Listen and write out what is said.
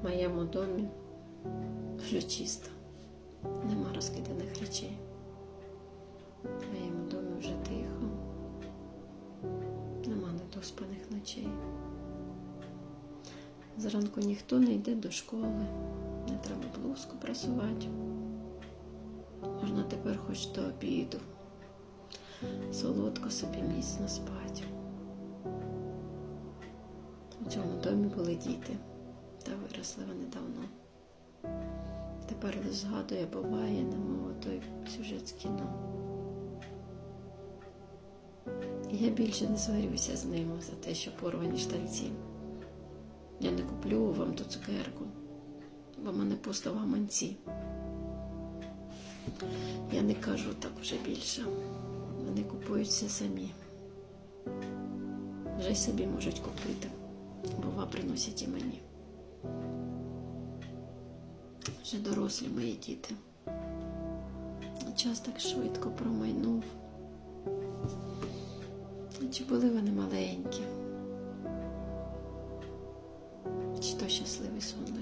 В моєму домі вже чисто. Нема розкиданих речей. В моєму домі вже тихо. Нема недоспаних ночей. Зранку ніхто не йде до школи, не треба блузку прасувати. Можна тепер хоч до обіду. Солодко собі міцно спати. У цьому домі були діти, та виросли вони давно. Тепер згадує, буває, немов той сюжет з кіно. Я більше не сварюся з ними за те, що порвані штанці. Я не куплю вам ту цукерку, бо мене пусто в гаманці. Я не кажу так вже більше. Вони купують все самі. Вже й собі можуть купити. Бува приносять і мені. Вже дорослі мої діти. Час так швидко промайнув. Чи були вони маленькі? Чи то щасливий сон?